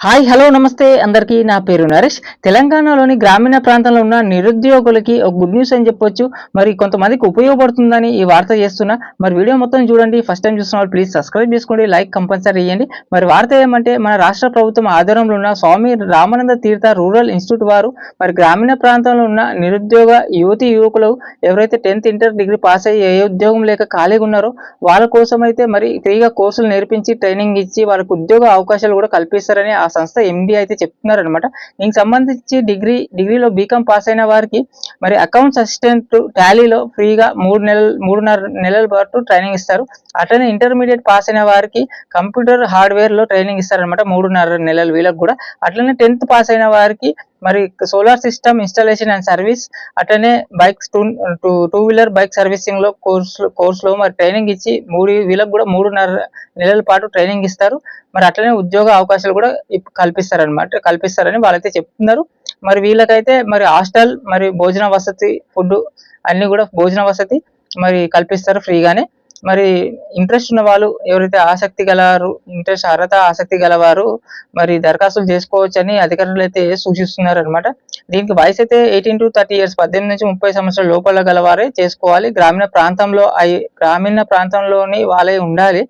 Hi hello నమస్తే. అందరికీ నా పేరు నరేష్. తెలంగాణలోని గ్రామీణ ప్రాంతంలో ఉన్న నిరుద్యోగులకి ఒక గుడ్ న్యూస్ అని చెప్పొచ్చు. మరి కొంతమందికి ఉపయోగపడుతుందని ఈ వార్త చేస్తున్నా. మరి వీడియో మొత్తం చూడండి. ఫస్ట్ టైం చూస్తున్న వాళ్ళు ప్లీజ్ సబ్స్క్రైబ్ చేసుకోండి. లైక్ కంపల్సరీ ఇవ్వండి మరి వార్త ఏమంటే మన రాష్ట్ర ప్రభుత్వం ఆధ్వర్యంలో ఉన్న స్వామి రామానంద తీర్థ రూరల్ ఇన్స్టిట్యూట్ వారు మరి గ్రామీణ ప్రాంతంలో ఉన్న నిరుద్యోగ యువతి యువకులు ఎవరైతే టెన్త్ ఇంటర్ డిగ్రీ పాస్ అయ్యి ఏ ఉద్యోగం లేక ఖాళీగా ఉన్నారో వాళ్ళ కోసం అయితే మరి ఫ్రీగా కోర్సులు నేర్పించి ట్రైనింగ్ ఇచ్చి వాళ్ళకు ఉద్యోగ అవకాశాలు కూడా కల్పిస్తారని ఆ సంస్థ ఎండి అయితే చెప్తున్నారు అనమాట దీనికి సంబంధించి డిగ్రీ డిగ్రీలో బీకామ్ పాస్ అయిన వారికి మరి అకౌంట్స్ అసిస్టెంట్ టాలీలో ఫ్రీగా మూడు నెలలు మూడున్నర నెలల పాటు ట్రైనింగ్ ఇస్తారు. అట్లనే ఇంటర్మీడియట్ పాస్ అయిన వారికి కంప్యూటర్ హార్డ్వేర్లో ట్రైనింగ్ ఇస్తారనమాట మూడున్నర నెలలు వీళ్ళకి కూడా. అట్లనే టెన్త్ పాస్ అయిన వారికి మరి solar system installation and service అట్లనే bikes two two two wheeler bike సర్వీసింగ్లో course కోర్సులో మరి ట్రైనింగ్ ఇచ్చి మూడు వీళ్ళకి కూడా మూడున్నర నెలల పాటు ట్రైనింగ్ ఇస్తారు. మరి అట్లనే ఉద్యోగ అవకాశాలు కూడా కల్పిస్తారనమాట కల్పిస్తారని వాళ్ళైతే చెప్తున్నారు. మరి వీళ్ళకైతే మరి హాస్టల్ మరి భోజన వసతి ఫుడ్ అన్ని కూడా భోజన వసతి మరి కల్పిస్తారు ఫ్రీగానే. మరి ఇంట్రెస్ట్ ఉన్న వాళ్ళు ఎవరైతే ఆసక్తి గలవారు ఇంట్రెస్ట్ అర్హత ఆసక్తి గలవారు మరి దరఖాస్తులు చేసుకోవచ్చని అధికారులు అయితే సూచిస్తున్నారు అనమాట దీనికి వయసు అయితే ఎయిటీన్ టు థర్టీ ఇయర్స్ పద్దెనిమిది నుంచి ముప్పై సంవత్సరాల లోపల గలవారే చేసుకోవాలి. గ్రామీణ ప్రాంతంలో అయి గ్రామీణ ప్రాంతంలోని వాళ్ళే ఉండాలి.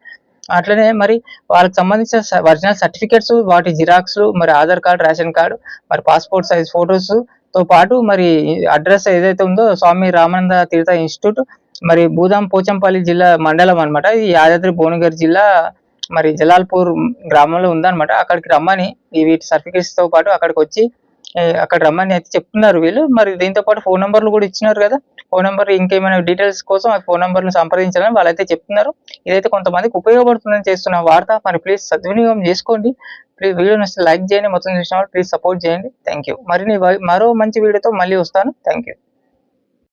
అట్లనే మరి వాళ్ళకి సంబంధించిన ఒరిజినల్ సర్టిఫికేట్స్ వాటి జిరాక్స్ మరి ఆధార్ కార్డు రేషన్ కార్డు మరి పాస్పోర్ట్ సైజ్ ఫొటోస్తో పాటు మరి అడ్రస్ ఏదైతే ఉందో స్వామి రామానంద తీర్థ ఇన్స్టిట్యూట్ మరి భూదాం పోచంపల్లి జిల్లా మండలం అన్నమాట. ఇది యాదాద్రి భువనగిరి జిల్లా మరి జలాల్పూర్ గ్రామంలో ఉందన్నమాట. అక్కడికి రమ్మని ఈ వీటి సర్టిఫికేట్స్తో పాటు అక్కడికి వచ్చి అక్కడ రమ్మని అయితే చెప్తున్నారు వీళ్ళు. మరి దీంతో పాటు ఫోన్ నెంబర్లు కూడా ఇచ్చినారు కదా. ఫోన్ నెంబర్ ఇంకేమైనా డీటెయిల్స్ కోసం ఆ ఫోన్ నెంబర్ను సంప్రదించాలని వాళ్ళైతే చెప్తున్నారు. ఇదైతే కొంతమందికి ఉపయోగపడుతుందని చేస్తున్న వార్త. మరి ప్లీజ్ సద్వినియోగం చేసుకోండి. ప్లీజ్ వీడియో నచ్చితే లైక్ చేయండి. మొత్తం చూసిన వాళ్ళు ప్లీజ్ సపోర్ట్ చేయండి. Thank you. మరి మరో మంచి వీడియోతో మళ్ళీ వస్తాను. Thank you.